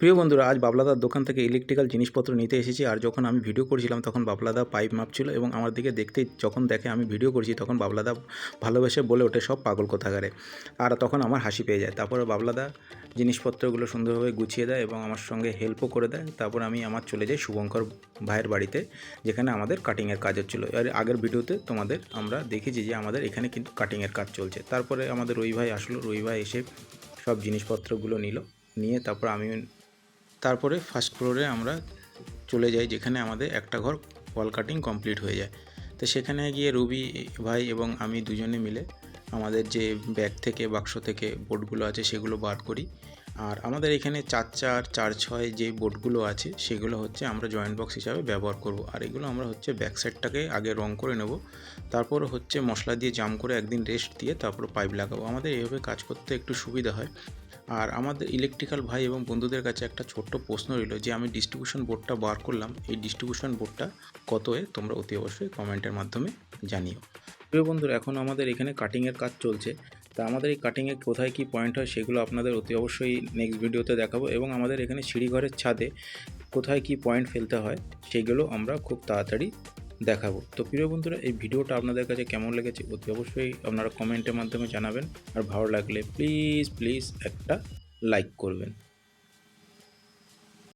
প্রিয় বন্ধুরা, আজ বাবলাদার দোকান থেকে ইলেকট্রিক্যাল জিনিসপত্র নিতে এসেছি আর যখন আমি ভিডিও করছিলাম তখন বাবলাদা পাইপ মাপছিল এবং আমার দিকে দেখতে যখন দেখে আমি ভিডিও করছি তখন বাবলাদা ভালোবেসে বলে ওঠে, সব পাগল কোথাকারে। আর তখন আমার হাসি পেয়ে যায়। তারপরে বাবলাদা জিনিসপত্রগুলো সুন্দরভাবে গুছিয়ে দেয় এবং আমার সঙ্গে হেল্পও করে দেয়। তারপর আমি আমার চলে যাই শুভঙ্কর ভাইয়ের বাড়িতে, যেখানে আমাদের কাটিংয়ের কাজ হচ্ছিল। এর আগের ভিডিওতে তোমাদের আমরা দেখেছি যে আমাদের এখানে কিন্তু কাটিংয়ের কাজ চলছে। তারপরে আমাদের রবি ভাই আসলো। রবি ভাই এসে সব জিনিসপত্রগুলো নিল। নিয়ে তারপর আমি তারপরে ফার্স্ট ফ্লোরে আমরা চলে যাই, যেখানে আমাদের একটা ঘর ওয়াল কাটিং কমপ্লিট হয়ে যায়। তো সেখানে গিয়ে রবি ভাই এবং আমি দুজনে মিলে আমাদের যে ব্যাগ থেকে বাক্স থেকে বোর্ডগুলো আছে সেগুলো বার করি। আর আমাদের এখানে চার চার চার ছয় যে বোর্ডগুলো আছে সেগুলো হচ্ছে আমরা জয়েন্ট বক্স হিসাবে ব্যবহার করব। আর এগুলো আমরা হচ্ছে ব্যাক সাইডটাকে আগে রং করে নেব। তারপর হচ্ছে মশলা দিয়ে জাম করে একদিন রেস্ট দিয়ে তারপর পাইপ লাগাবো। আমাদের এইভাবে কাজ করতে একটু সুবিধা হয়। আর আমাদের ইলেকট্রিক্যাল ভাই এবং বন্ধুদের কাছে একটা ছোট্ট প্রশ্ন রইল যে আমি ডিস্ট্রিবিউশন বোর্ডটা বার করলাম, এই ডিস্ট্রিবিউশন বোর্ডটা কত এ? তোমরা অতি অবশ্যই কমেন্টের মাধ্যমে জানিও। প্রিয় বন্ধুরা, এখন আমাদের এখানে কাটিংয়ের কাজ চলছে। তা আমাদের এই কাটিংয়ে কোথায় কী পয়েন্ট হয় সেগুলো আপনাদের অতি অবশ্যই নেক্সট ভিডিওতে দেখাবো এবং আমাদের এখানে সিঁড়িঘরের ছাদে কোথায় কী পয়েন্ট ফেলতে হয় সেগুলো আমরা খুব তাড়াতাড়ি দেখাবো। তো প্রিয় বন্ধুরা, এই ভিডিওটা আপনাদের কাছে কেমন লেগেছে অতি অবশ্যই আপনারা কমেন্টের মাধ্যমে জানাবেন। আর ভালো লাগলে প্লিজ প্লিজ একটা লাইক করবেন।